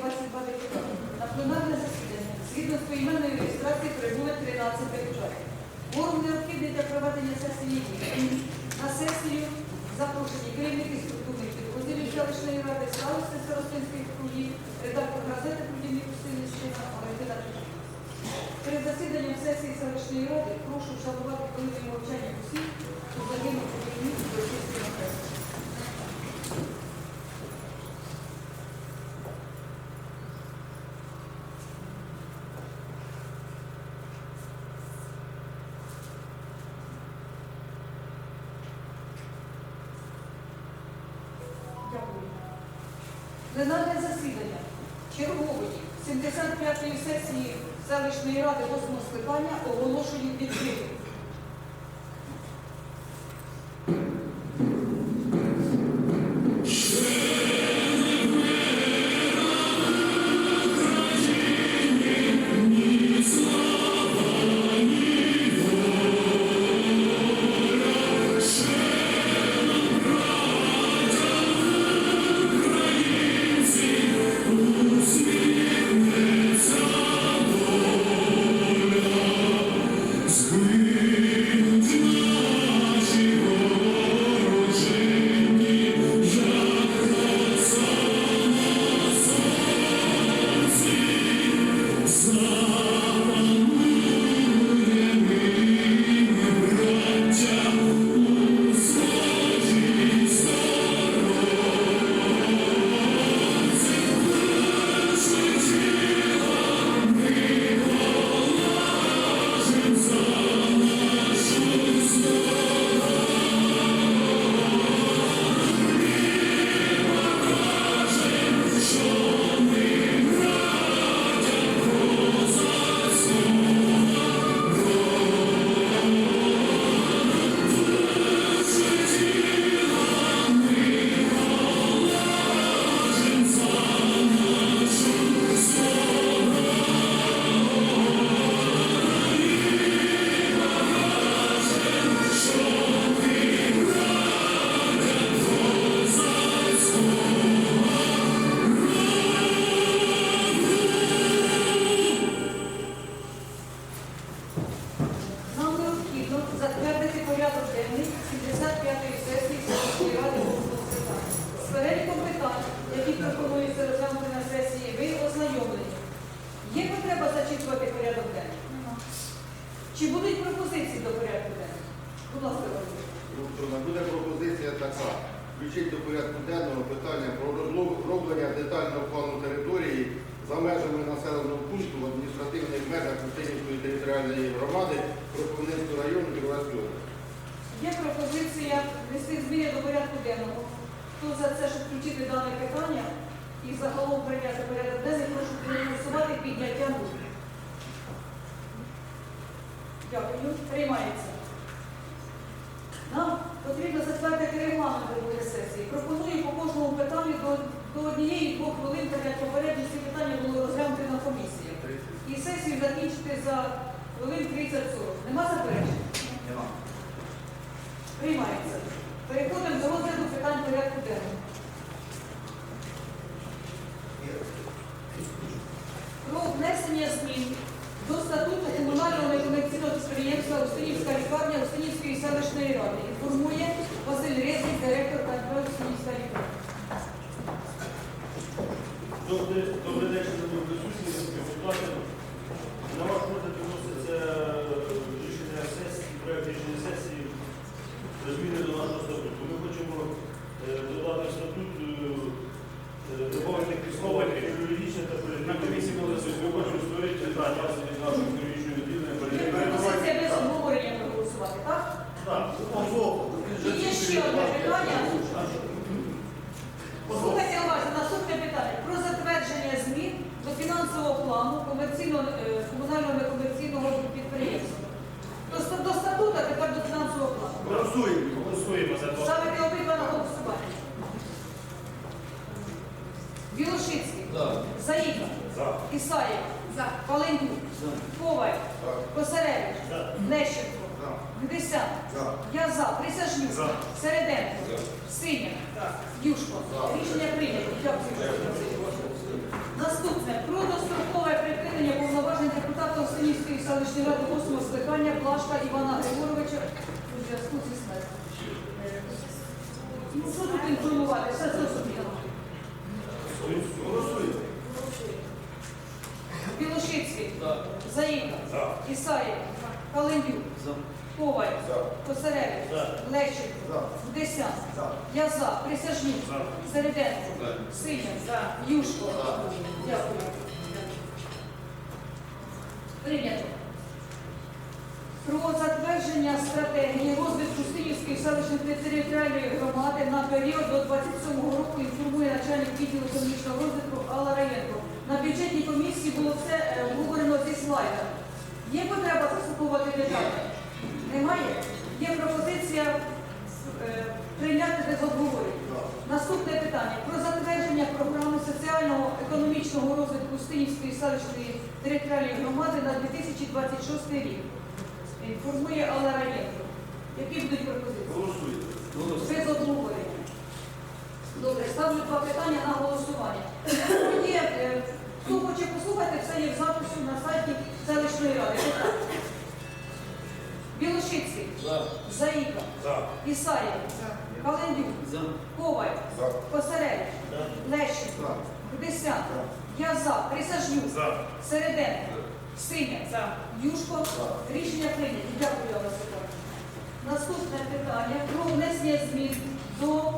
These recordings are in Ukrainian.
22 депутати. На пленарне засідання згідно з поіменною реєстрацією прибули 13 депутатів. Форум необхідний для проведення сесії. На сесію запрошені керівники структурних підрозділів селищної ради, старости Старостинських округів, редактор газети «Подільні Костинівщина» Валентина Чижина. Перед засіданням сесії селищної ради прошу вшанувати хвилиною мовчання усіх, хто загинув у війні з Пленарне засідання чергової 75-ї сесії селищної ради 8 скликання оголошую відкритим. Є пропозиція внести зміни до порядку денного. Хто за це, щоб включити дане питання і загалом прийняти порядок денний, прошу проголосувати підняттям рук. Дякую. Приймається. Нам потрібно затвердити регламент роботи сесії. Пропоную по кожному питанню до, до однієї-двох хвилин, так як попередні питання були розглянути на комісії. І сесію закінчити за хвилин 30-40. Нема заперечень? Приймається. Переходимо до розгляду питань порядку денного. Про внесення змін до статуту комунального некомерційного підприємства Устинівська лікарня Устинівської селищної ради. Інформує Василь Резник, директор КНП Устинівська лікарня. Добрий добрий день, шановні присутні, депутати. На ваш розгляд виноситься рішення сесії, проект рішення сесії про зміни до нашого статуту. Ми хочемо е, додати в статут е, добавити слова юридичне та політичне. На комісії були ми хочемо створити питання від нашої юридичної відділення Є пропозиція без обговорення проголосувати, так? Так, І є ще одне питання. Слухайте уважно, наступне питання. Про затвердження змін до фінансового плану комерційного, е, комунального некомерційного підприємства. До, ста- до статуту, а тепер до фінансового плану. голосуємо. Голосуємо за два. Ставити обидва на голосування. Білошицький. Заїка. За. Ісаєв. Паленюк. Коваль. Косаревич. Лещенко. Гдесян. Я за. Присяжнюк. Середенко. Синя. Юшко. Рішення прийнято. Дякую. Наступне про дострокове припинення повноважень депутата Осинівської селищної ради 8 скликання Плашка Івана Григоровича у зв'язку зі смертю. Ну, що тут інформувати? Все зрозуміло. Голосуємо. Білошицький, Заїка, Ісаєв, Календюк, Коваль, Косаревич, Лещенко, Гудесян, Яза, Присяжнюк, Середенко, Синя, Юшко. Дякую. Прийнято. Про затвердження стратегії розвитку Синівської селищної територіальної громади на період до 27 року інформує начальник відділу економічного розвитку Алла Раєнко. На бюджетній комісії було все е, обговорено зі слайдом. Є потреба заслуховувати деталі? Немає? Є пропозиція е, прийняти без обговорення. Наступне питання про затвердження програми соціального економічного розвитку Стинівської селищної територіальної громади на 2026 рік. Інформує Алла Раєнко. Які будуть пропозиції? Голосуємо. Без обговорення. Добре, ставлю два питання на голосування. Е, хто хоче послухати, все є в записі на сайті селищної ради. Білошицький, Заїка, Ісаєв, Календюк, Коваль, Косаревич, Лещенко, Гудесян, Яза, Присяжнюк, Середенко, Синя, Юшко. Рішення прийнято. Дякую, Степанович. Наступне питання про внесення змін до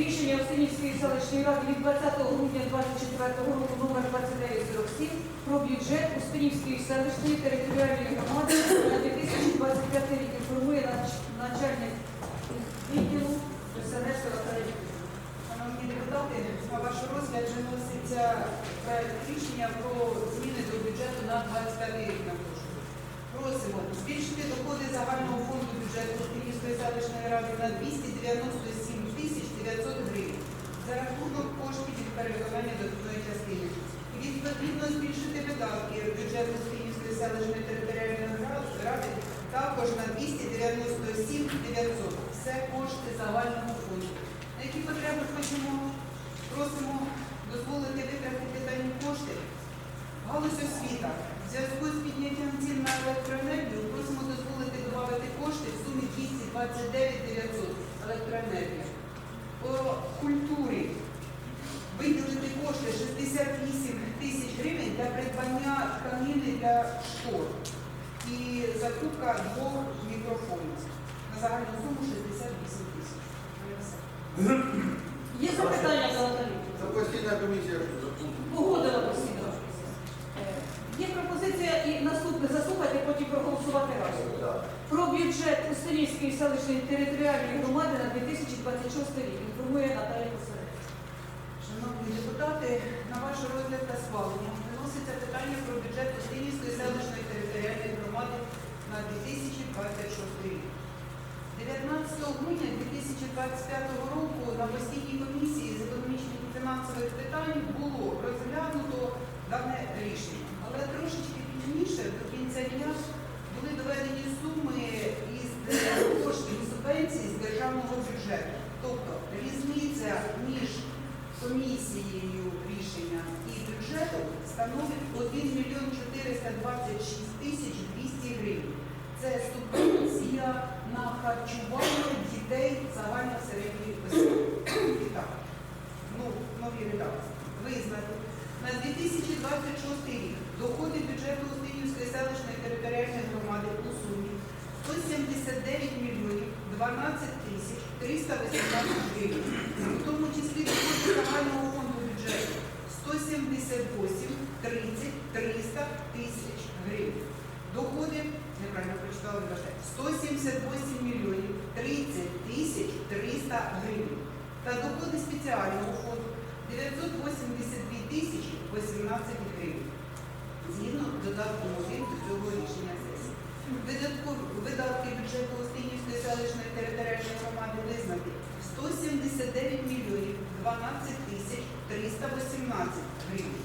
рішення Осинівської селищної ради від 20 грудня 2024 року номер 2947 про бюджет Успенівської селищної територіальної громади на 2025 рік. Інформує нач- начальник відділу СНС Василь. Шановні депутати, на ваш розгляд вже вноситься проект рішення про зміни до бюджету на 25 рік. Напрошу. Просимо збільшити доходи загального фонду бюджету Київської селищної ради на 297 тисяч 900 гривень за рахунок коштів від перевиконання дохідної частини. Відповідно збільшити видатки бюджету Київської селищної територіальної ради також на 297 900. Все кошти загального фонду. На які потреби хочемо, просимо дозволити витратити дані кошти. Галузь освіта. В зв'язку з підняттям цін на електроенергію просимо дозволити додати кошти в сумі 229 900 електроенергія. По культурі виділити кошти 68 тисяч гривень для придбання тканини для штор і закупка двох мікрофонів на загальну суму 68 тисяч. Є запитання до? Це постійна комісія. Погодила постійно. Е, Є пропозиція і наступне заслухати, потім проголосувати разом. Про бюджет Устанівської селищної територіальної громади на 2026 рік. Інформує Наталія Косаревич. Шановні депутати, на ваш розгляд та схвалення виноситься питання про бюджет Устинівської селищної територіальної громади на 2026 рік. 19 грудня 2025 року на постійній комісії з економічних і фінансових питань було розглянуто дане рішення. Але трошечки пізніше, до кінця дня, були доведені суми із коштів субвенцій з державного бюджету. Тобто різниця між комісією рішення і бюджетом становить 1 мільйон 426 тисяч 200 гривень. Це субвенція на харчування дітей загальної середньої освіти. Так, ну, нові редакції. Визнати на 2026 рік доходи бюджету Устинівської селищної територіальної громади у сумі 179 мільйонів 12 тисяч 318 гривень, у тому числі доходи загального фонду бюджету 178 30 300 тисяч гривень. Доходи, неправильно прочитала, 178 мільйонів 30 тисяч 300 гривень. Та доходи спеціального фонду 982 тисячі 18 гривень. Згідно додатком 1 до цього рішення сесії. Видатки бюджету Остинівської селищної територіальної громади визнаті 179 мільйонів 12 тисяч 318 гривень.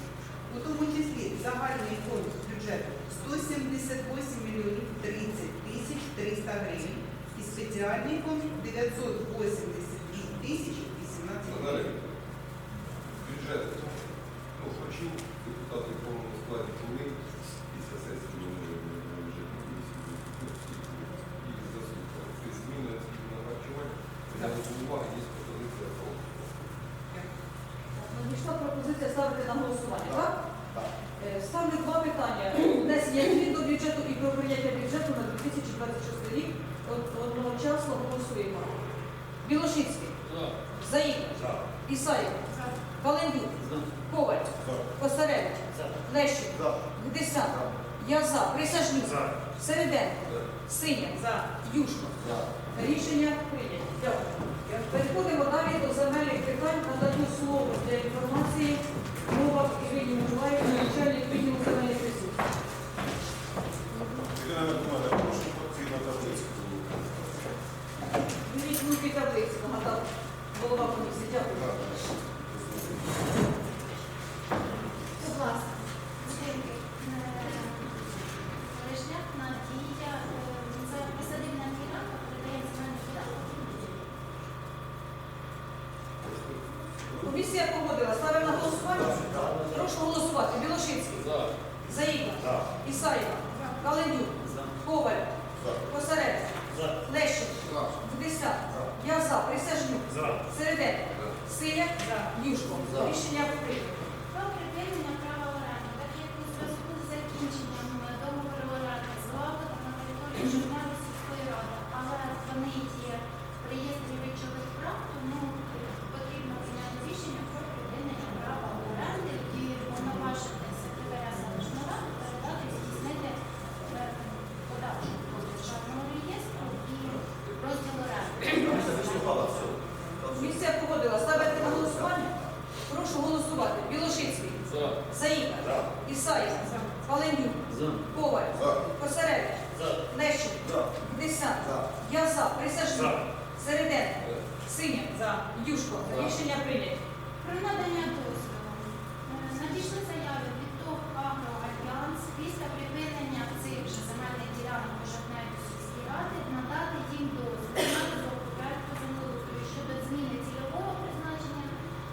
У тому числі загальний фонд бюджету 178 мільйонів 30 тисяч 300 гривень і спеціальний фонд 982 тисячі 18 гривень. Бюджет Ну, хочу депутати в повному складі були після сесії вони вже комісії і заслухали. Ці зміни на харчування, взяли до уваги, є пропозиція про. Надійшла пропозиція ставити на голосування, так? Е, Ставлю два питання. Внесення змін до бюджету і про прийняття бюджету на 2026 рік. Од- Одночасно голосуємо. Білошицький, Заїка, Ісаєв, Календюк, Коваль, Косаревич, Лещик, Гдисан, Яза, Присяжнюк, Середенко, Синя, Юшко. Рішення прийнято. Дякую. Переходимо далі до земельних питань. Надаю слово для інформації. Мова Ірині Миколаївні, начальник відділу земельних ресурсів. Ірина Миколаївна, прошу потрібно таблицю. В таблиці, нагадав голова комісії. Дякую. Будь ласка, будинки Лежняк, Надія, е, це присадибна ділянка, земельну ділянку. Комісія погодила. Ставимо на голосування. Прошу голосувати. Білошинський. Заїка. Ісаєва. Календюк. Коваль. Косаревич. Лещик. Гдиса. Яза. Присяжнюк. Середенко. Синяк. Юшко. Рішення прийнято. Заїка. Ісаєв. Календюк. Коваль. Косаревич. Лещик. Гдисан. Яза. Присяжнюк. Середенко. Синя. Юшко. Рішення прийнято. Про надання дозволу. Е, Надійшли заяви від ТОВ «Агроальянс» після припинення цих же земельних ділянок у Жовтневій сільській раді надати їм дозвіл на розробку проекту землеустрою щодо зміни цільового призначення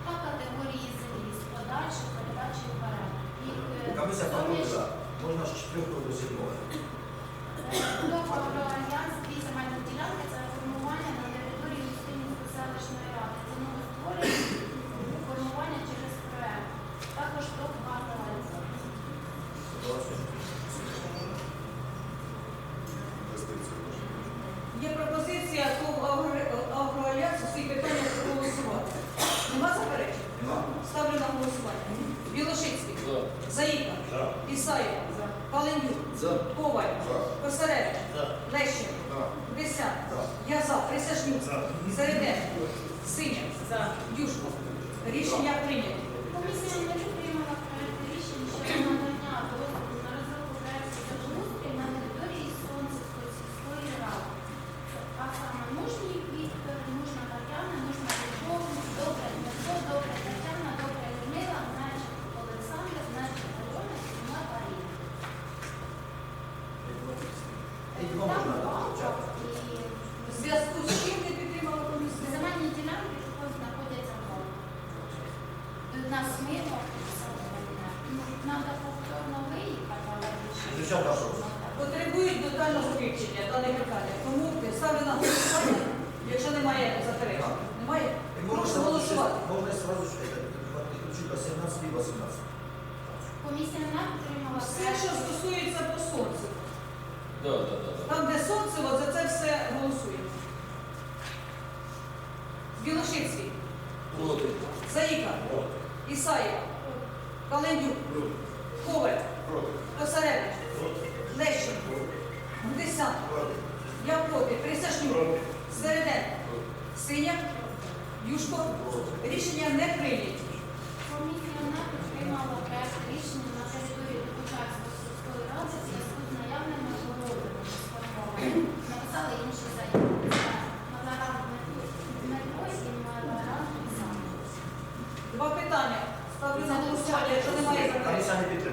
та категорії землі з подальшою передачею в оренду. Їх, е, Комісія суміш- проводила, можна з 4 до 7. Е, ТОВ «Агроальянс» дві земельні ділянки це формування на території Устинівської селищної ради. Це новостворення формування через проект. Також ТОВ «Агроальянс». Є пропозиція ТОВ «Агроальянс» усі питання проголосувати. Нема заперечень? Ставлю на голосування. Білошицький. Заїка. Ісаєва. Календюк. Коваль. Косаревич. Лещенко. Гдисян. Яза. Присяжнюк. Середенко. Синя. Юшко. Рішення прийнято. Комісія не підтримала проект рішення щодо надання дозволу на розробку проекту землеустрою на території Сонцівської сільської ради. А саме нужні Віктор, нужна Тетяна, нужна Любов, добре Дмитро, добре Тетяна, добре Людмила, значить Олександр, значить Альона, Сіма Марія. Можна В зв'язку з чим не підтримала комісія? земельні ділянки також знаходяться в балці. На смило, треба повторно виїхати, але. Дівчата, що? Потребують детального вивчення дане питання. Тому ставлю на голосування, якщо немає заперечень. Немає? Прошу голосувати. Можна сразу ж підключити 17 і 18. Комісія не підтримала Все, що стосується по сонцю. Да, да, да. Там, де сонце, от за це все голосуємо. Білошицький. Заїка. Ісаєв. Календюк. Коваль. Косаревич. Лещенко. Гдисан. Я проти. Присяжнюк. Середенко. Синя. Юшко. Рішення не прийняті. Комісія не підтримала проект рішення на території депутатської сільської ради в зв'язку з наявними городами сформованими. Написали інші заяви. Це Маларан Дмитро і Маларан Оксана. Два питання. Ставлю на голосування, якщо немає заперечень. Комісія не підтримала.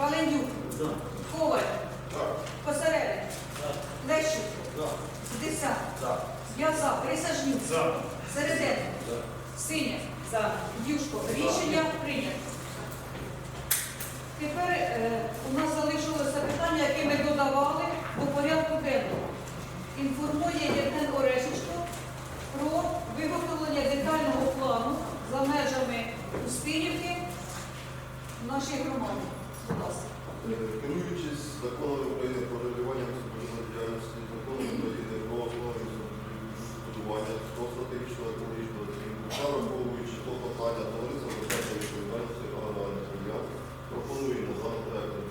Валенюк. Коваль. Косаревич. Лещенко. Диса. Яза. Присажнюк. Середенко. Синя. за Юшко. Рішення прийнято. Тепер е, у нас залишилося питання, яке ми додавали до порядку денного. Інформує Євген Орешечко про виготовлення детального плану за межами Устинівки в нашій громаді. Керуючись законом України про регулювання господарської діяльності, законом України про основі збудування до стратегічного екологічного оцінку, та враховуючи клопотання товариства за відповідальності аграрних земля, пропонуємо законопроектом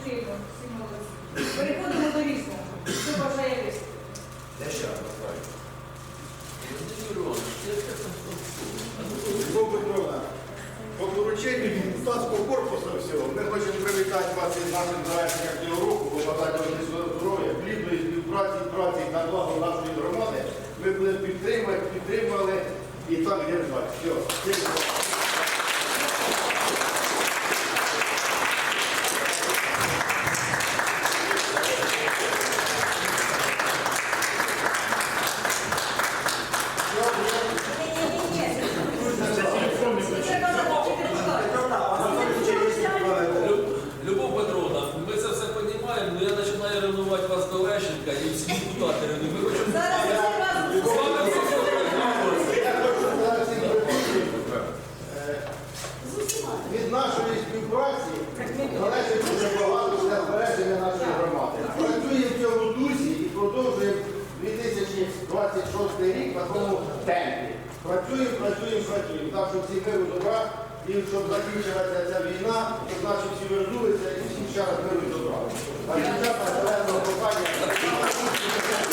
ефективно. Всі молодці. Переходимо до різного. Хто бажає виступити? Я ще раз. Любов Петровна, по дорученню депутатського корпусу всього, ми хочемо привітати вас із нашим завершенням цього року, побажати вам міцного здоров'я, плідної співпраці, праці на благо нашої громади. Ми будемо підтримати, підтримали і так держати. Все. Дякую. Любов Петровна, ми це все розуміємо, але я починаю ревнувати вас до Лещенка і всі депутати. Зараз. Я е, від нашої співпраці залежить дуже багато для збереження нашої громади. Працюємо в цьому дусі і продовжуємо 2026 рік в такому темпі. Працюємо, працюємо, працюємо. Так, щоб всі миру добра, і щоб закінчилася ця війна, то значить всі вернулися і всі ще раз і добра. А дівчата зеленого кохання.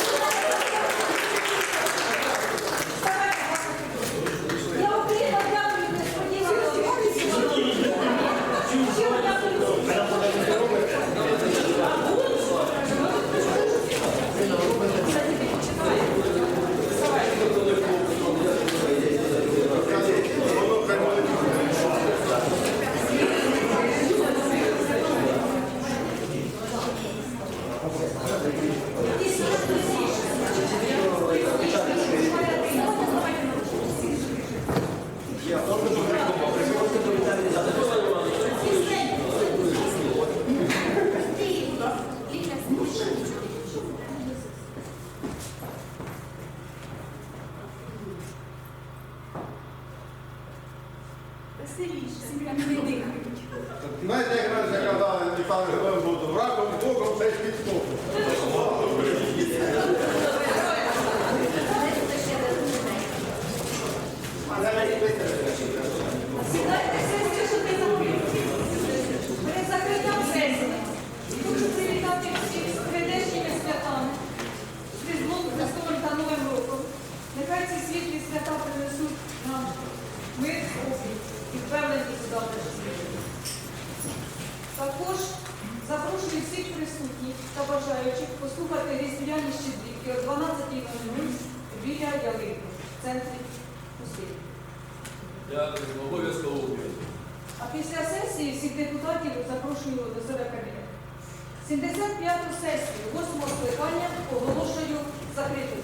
Сідайте сесію, що ти зробив. Перед закриттям сесії. Хочу привітати всіх з прийдешніми святами, з Різдвом Христовим та Новим роком. Нехай ці світлі свята принесуть нам мир, спокій і впевненість у. Також запрошую всіх присутніх та бажаючих послухати різдвяні щедрівки о 12.00 біля ялинки в центрі. Я обов'язково увійду. А після сесії всіх депутатів запрошую до себе кабінет. 75-ту сесію, 8 скликання оголошую закритою.